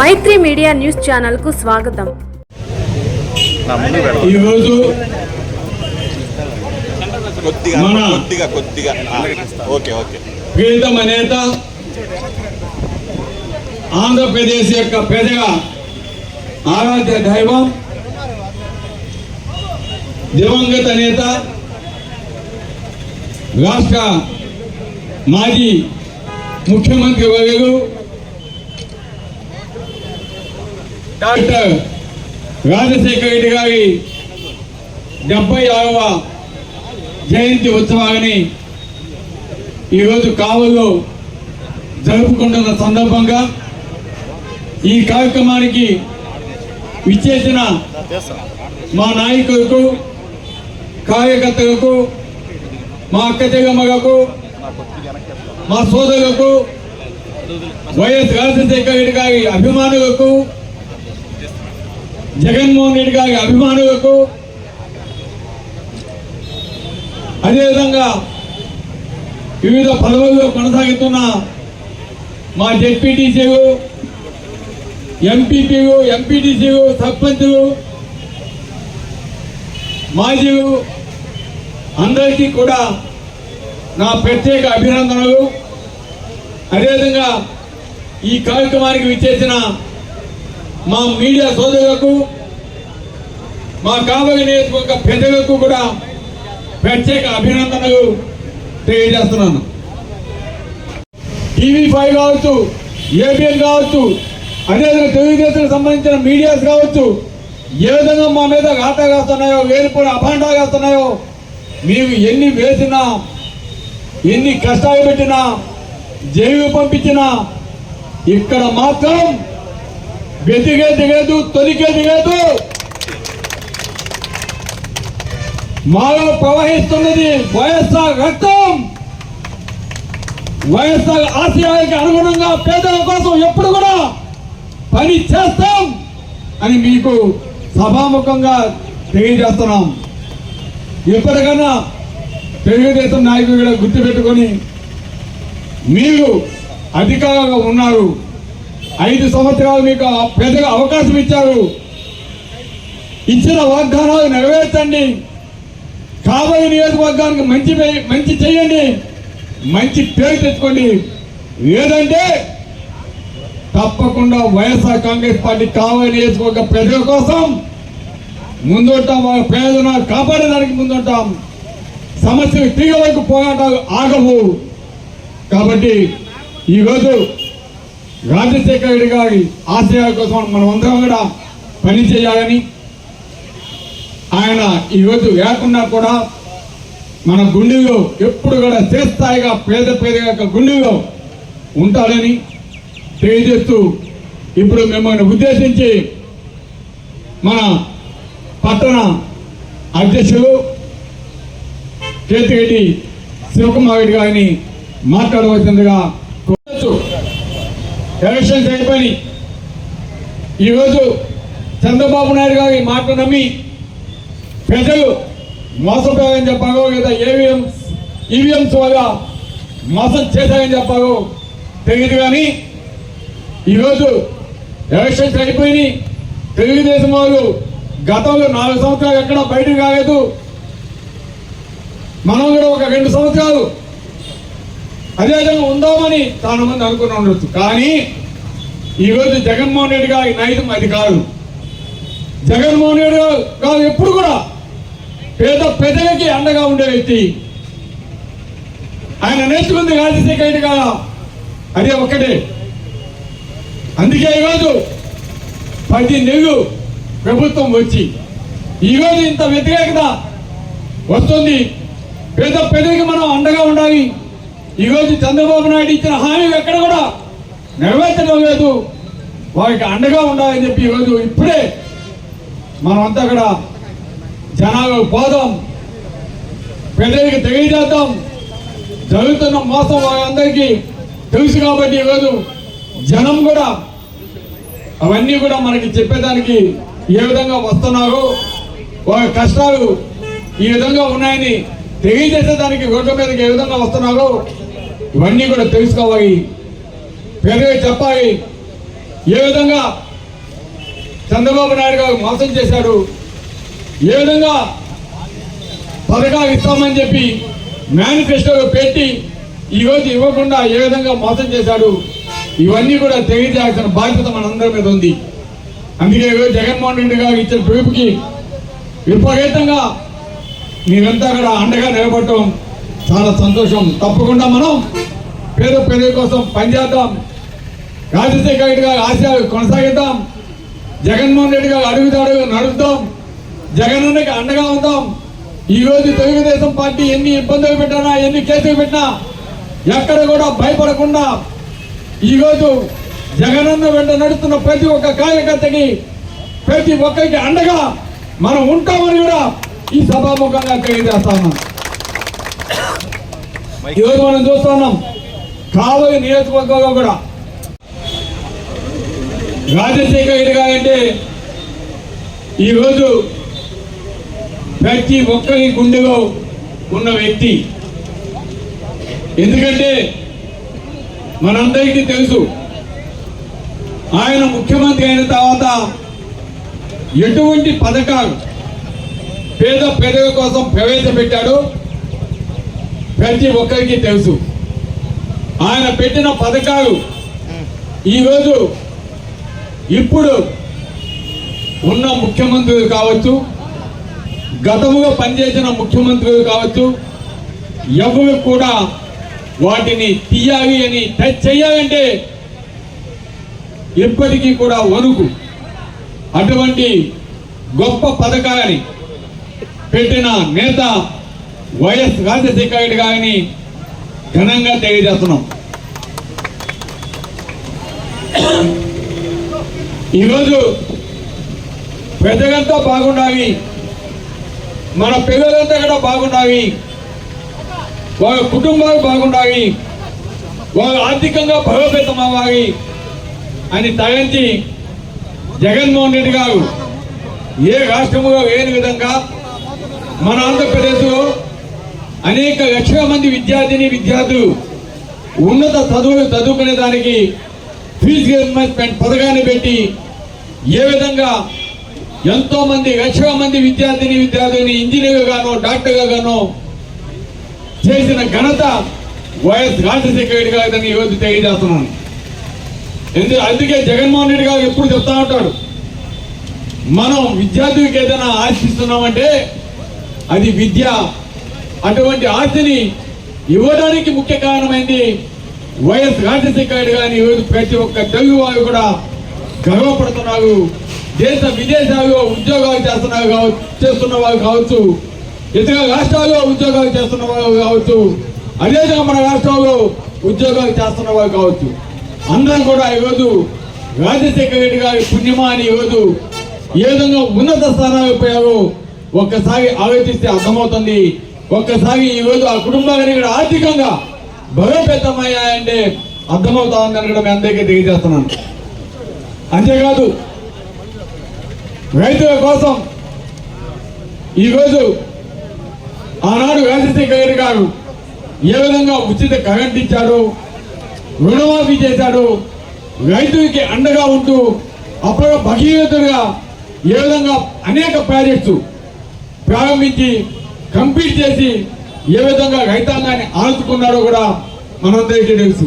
మైత్రి media news ఛానల్కు స్వాగతం. ఈరోజు కొద్దిగా కొద్దిగా ఓకే ఓకే ప్రీతమ నేత ఆంధ్రప్రదేశ్ యొక్క పెదగా ఆరాధ్య దైవం దివంగత నేత రాష్ట్ర మాజీ ముఖ్యమంత్రి వర్యులు డాక్టర్ రాజశేఖర రెడ్డి గారి డెబ్బై ఆరవ జయంతి ఉత్సవాన్ని ఈరోజు కావల్లో జరుపుకుంటున్న సందర్భంగా ఈ కార్యక్రమానికి విచ్చేసిన మా నాయకులకు కార్యకర్తలకు మా అక్కచెగమ్మలకు మా సోదరులకు వైఎస్ రాజశేఖర రెడ్డి గారి అభిమానులకు జగన్మోహన్ రెడ్డి గారి అభిమానులకు అదేవిధంగా వివిధ పదవుల్లో కొనసాగుతున్న మా జెడ్పీటీసీలు ఎంపీపీలు ఎంపీటీసీలు సర్పంచులు మాజీలు అందరికీ కూడా నా ప్రత్యేక అభినందనలు. అదేవిధంగా ఈ కార్యక్రమానికి విచ్చేసిన మా మీడియా సోదరులకు మా కాబోయే నియోజకవర్గ పెద్దలకు కూడా ప్రత్యేక అభినందనలు తెలియజేస్తున్నాను. టీవీ ఫైవ్ కావచ్చు ఏబిఎన్ కావచ్చు అదేవిధంగా తెలుగుదేశం సంబంధించిన మీడియాస్ కావచ్చు ఏ విధంగా మా మీద ఘాటా కాస్తున్నాయో వేరుపడి అభాండా మేము ఎన్ని వేసినా ఎన్ని కష్టాలు పెట్టినా జైలు పంపించినా ఇక్కడ మాత్రం వెతికే దిగదు తొలికే దిగదు మాలో ప్రవహిస్తున్నది వైఎస్ఆర్ రక్తం. వైఎస్ఆర్ ఆశయాలకి అనుగుణంగా పేదల కోసం ఎప్పుడు కూడా పని చేస్తాం అని మీకు సభాముఖంగా తెలియజేస్తున్నాం. ఎప్పటికన్నా తెలుగుదేశం నాయకులు కూడా గుర్తుపెట్టుకొని మీరు అధికారంగా ఉన్నారు. ఐదు సంవత్సరాలు మీకు పెద్దగా అవకాశం ఇచ్చారు. ఇచ్చిన వాగ్దానాలు నెరవేర్చండి. కాబోయే నియోజకవర్గానికి మంచి పే- మంచి చేయండి. మంచి పేరు తెచ్చుకోండి. లేదంటే తప్పకుండా వైఎస్ఆర్ కాంగ్రెస్ పార్టీ కాబోయే నియోజకవర్గ ప్రజల కోసం ముందుంటాం వాళ్ళ ప్రయోజనాలు కాపాడడానికి ముందుంటాం సమస్యలు తీగ వరకు పోరాటాలు ఆగవు. కాబట్టి ఈరోజు రాజశేఖర రెడ్డి గారి ఆశయాల కోసం మనం అందరం కూడా పని చేయాలని ఆయన ఈరోజు లేకున్నా కూడా మన గుండెలో ఎప్పుడు కూడా చేస్తాయిగా పేద పేద యొక్క గుండెలో ఉంటాడని తెలియజేస్తూ ఇప్పుడు మిమ్మల్ని ఉద్దేశించి మన పట్టణ అధ్యక్షులు కేతిరెడ్డి శివకుమార్ రెడ్డి గారిని మాట్లాడవలసిందిగా ఎలక్షన్ అయిపోయి ఈరోజు చంద్రబాబు నాయుడు గారి మాట నమ్మి ప్రజలు మోసపోయారని చెప్పారో లేదా ఏవిఎం ఈవీఎంస్ వల్ల మోసం చేశారని చెప్పారో తెలియదు కానీ ఈరోజు ఎలక్షన్స్ అయిపోయి తెలుగుదేశం వాళ్ళు గతంలో నాలుగు సంవత్సరాలు ఎక్కడ బయటకు రాలేదు. మనం కూడా ఒక రెండు సంవత్సరాలు అదేవిధంగా ఉందామని చాలా మంది అనుకుని ఉండొచ్చు. కానీ ఈరోజు జగన్మోహన్ రెడ్డి గారి నైజం అది కాదు. జగన్మోహన్ రెడ్డి గారు ఎప్పుడు కూడా పేద ప్రజలకి అండగా ఉండే వ్యక్తి. ఆయన నేర్చుకుంది రాజశేఖర రెడ్డి గారు. అదే ఒక్కటే. అందుకే ఈరోజు పది నెలలు ప్రభుత్వం వచ్చి ఈరోజు ఇంత వ్యతిరేకత వస్తుంది. పేద ప్రజలకి మనం అండగా ఉండాలి. ఈరోజు చంద్రబాబు నాయుడు ఇచ్చిన హామీలు ఎక్కడ కూడా నెరవేర్చడం లేదు. వారికి అండగా ఉండాలని చెప్పి ఈరోజు ఇప్పుడే మనమంతా కూడా జనాలు పోదాం ప్రజలకు తెలియజేద్దాం. జరుగుతున్న మోసం వాళ్ళందరికీ తెలుసు కాబట్టి ఈరోజు జనం కూడా అవన్నీ కూడా మనకి చెప్పేదానికి ఏ విధంగా వస్తున్నారో వాళ్ళ కష్టాలు ఈ విధంగా ఉన్నాయని తెలియజేసేదానికి రోడ్ల మీదకి ఏ విధంగా వస్తున్నారో ఇవన్నీ కూడా తెలుసుకోవాలి. పెద్దగా చెప్పాలి. ఏ విధంగా చంద్రబాబు నాయుడు గారు మోసం చేశాడు ఏ విధంగా పథకాలు ఇస్తామని చెప్పి మేనిఫెస్టోలో పెట్టి ఈరోజు ఇవ్వకుండా ఏ విధంగా మోసం చేశాడు ఇవన్నీ కూడా తెలియజేయాల్సిన బాధ్యత మనందరి మీద ఉంది. అందుకే ఈరోజు జగన్మోహన్ రెడ్డి గారు ఇచ్చిన పిలుపుకి విపరీతంగా మీరంతా కూడా అండగా నిలబడటం చాలా సంతోషం. తప్పకుండా మనం పేద ప్రజల కోసం పనిచేద్దాం రాజశేఖర రెడ్డి గారి ఆశయాలు కొనసాగిద్దాం. జగన్మోహన్ రెడ్డి గారు అడుగుతాడు నడుపుతాం. జగన్కి అండగా ఉందాం. ఈరోజు తెలుగుదేశం పార్టీ ఎన్ని ఇబ్బందులు పెట్టినా ఎన్ని కేసులు పెట్టినా ఎక్కడ కూడా భయపడకుండా ఈరోజు జగనన్న వెంట నడుస్తున్న ప్రతి ఒక్క కార్యకర్తకి ప్రతి ఒక్కరికి అండగా మనం ఉంటామని కూడా ఈ సభాముఖంగా తెలియజేస్తా ఉన్నాం. ఈరోజు మనం చూస్తున్నాం కావలి నియోజకవర్గంలో కూడా. రాజశేఖర్ రెడ్డి గారు అంటే ఈరోజు ప్రతి ఒక్కరి గుండెలో ఉన్న వ్యక్తి. ఎందుకంటే మనందరికీ తెలుసు ఆయన ముఖ్యమంత్రి అయిన తర్వాత ఎటువంటి పథకాలు పేద ప్రజల కోసం ప్రవేశపెట్టాడో ప్రతి ఒక్కరికి తెలుసు. ఆయన పెట్టిన పథకాలు ఈరోజు ఇప్పుడు ఉన్న ముఖ్యమంత్రులు కావచ్చు గతముగా పనిచేసిన ముఖ్యమంత్రులు కావచ్చు ఎవరు కూడా వాటిని తీయాలి అని టచ్ చేయాలంటే ఇప్పటికీ కూడా వణుకు. అటువంటి గొప్ప పథకాలని పెట్టిన నేత వైఎస్ రాజశేఖర రెడ్డి గారిని ఘనంగా తెలియజేస్తున్నాం. ఈరోజు పెద్దగంతా బాగుండాలి. మన పిల్లలంతా కూడా బాగుండాలి. వాళ్ళ కుటుంబాలు బాగుండాలి. వాళ్ళు ఆర్థికంగా బలోపేతం అవ్వాలి అని తలంచి జగన్మోహన్ రెడ్డి గారు ఏ రాష్ట్రంలో లేని విధంగా మన ఆంధ్రప్రదేశ్లో అనేక లక్షల మంది విద్యార్థిని విద్యార్థులు ఉన్నత చదువులు చదువుకునే దానికి ఫీజు రియంబర్స్మెంట్ పథకాన్ని పెట్టి ఏ విధంగా ఎంతో మంది లక్షల మంది విద్యార్థిని విద్యార్థులని ఇంజనీర్గానో గానో గానో చేసిన ఘనత వైఎస్ రాజశేఖర రెడ్డి గారిని ఈరోజు తెలియజేస్తున్నాను. ఎందు అందుకే జగన్మోహన్ రెడ్డి గారు ఎప్పుడు చెప్తా ఉంటాడు మనం విద్యార్థులకు ఏదైనా ఆశిస్తున్నామంటే అది విద్య అటువంటి ఆస్తిని ఇవ్వడానికి ముఖ్య కారణమైంది వైఎస్ రాజశేఖర రెడ్డి గారిని ఈరోజు ప్రతి ఒక్క తెలుగు వారు కూడా గర్వపడుతున్నారు. దేశ విదేశాల్లో ఉద్యోగాలు చేస్తున్నారు కావచ్చు చేస్తున్న వారు కావచ్చు ఇతర రాష్ట్రాల్లో ఉద్యోగాలు చేస్తున్న వారు కావచ్చు అదేవిధంగా మన రాష్ట్రంలో ఉద్యోగాలు చేస్తున్న వారు కావచ్చు. అందరం కూడా ఈరోజు రాజశేఖర రెడ్డి గారి పుణ్యమా అని ఈరోజు ఏ విధంగా ఉన్నత స్థానాలు పోయారో ఒక్కసారి ఆలోచిస్తే అర్థమవుతుంది. ఒక్కసారి ఈ రోజు ఆ కుటుంబాన్ని కూడా ఆర్థికంగా బలోపేతమయ్యాయంటే అర్థమవుతా ఉందని కూడా మీ అందరికీ తెలియజేస్తున్నాను. అంతేకాదు రైతుల కోసం ఈరోజు ఆనాడు వేసవి రెడ్డి గారు ఏ విధంగా ఉచిత కరెంట్ ఇచ్చాడు రుణమాఫీ చేశాడు రైతులకి అండగా ఉంటూ అప్పుడు భగీరథుడుగా ఏ విధంగా అనేక ప్రాజెక్ట్స్ ప్రారంభించి కంప్లీట్ చేసి ఏ విధంగా రైతాంగాన్ని ఆదుకున్నాడో కూడా మనందరికీ తెలుసు.